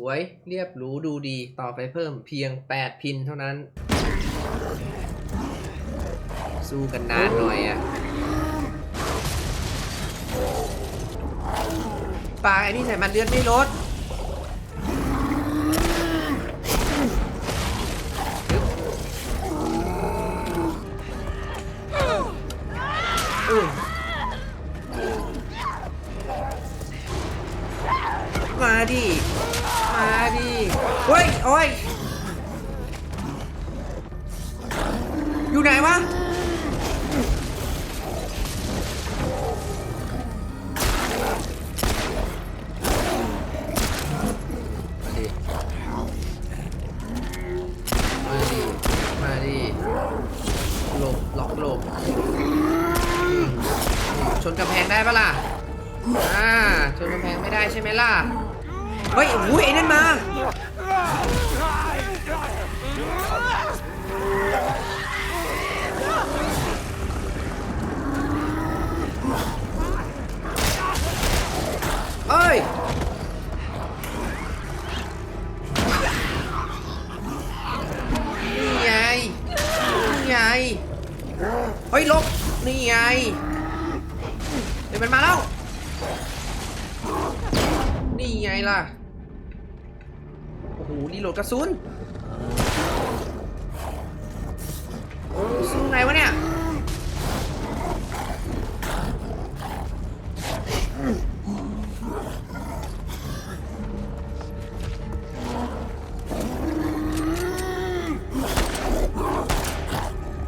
สวยเรียบหรูดูดีต่อไปเพิ่มเพียง 8 พินเท่านั้น สู้กันนานหน่อยอะปลาไอ้นี่ใส่มันเลือดไม่ลดอืม มาดิ มาดิเฮ้ยโอ้ย อยู่ไหนวะมาดิ มาดิมาดิหลบล็อกหลบอืมชนกำแพงได้ปะล่ะ อ่าชนกำแพงไม่ได้ใช่ไหมล่ะ เฮ้ยอุ้ยไอ้นั่นมา เอ้ย นี่ไง นี่ไง เฮ้ยลบนี่ไง เดี๋ยวมันมาแล้ว นี่ไงล่ะ โอ้โหรีโหลดกระสุนสู้ไงวะเนี่ย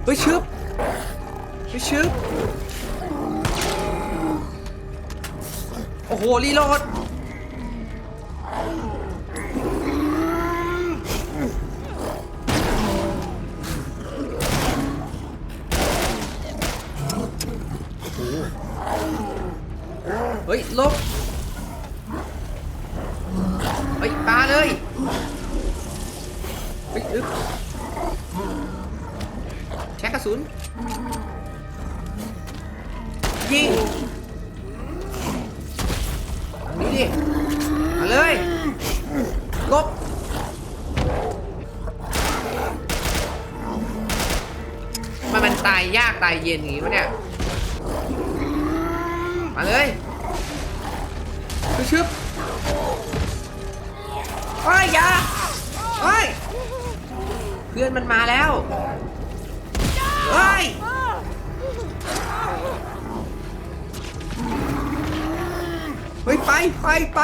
เฮ้ยชึบเฮ้ยชึบ โอ้โหรีโหลดเฮ้ยลบเฮ้ยปาเลยเฮ้ยอึ๊บแช็กกระสุนยิง ดิมาเลยลบมันมันตายยากตายเย็นอย่างงี้วะเนี่ย มาเลยชึบโอ้ยอย่าโอ้ยเพื่อนมันมาแล้วเฮ้ย เฮ้ยไปไปไป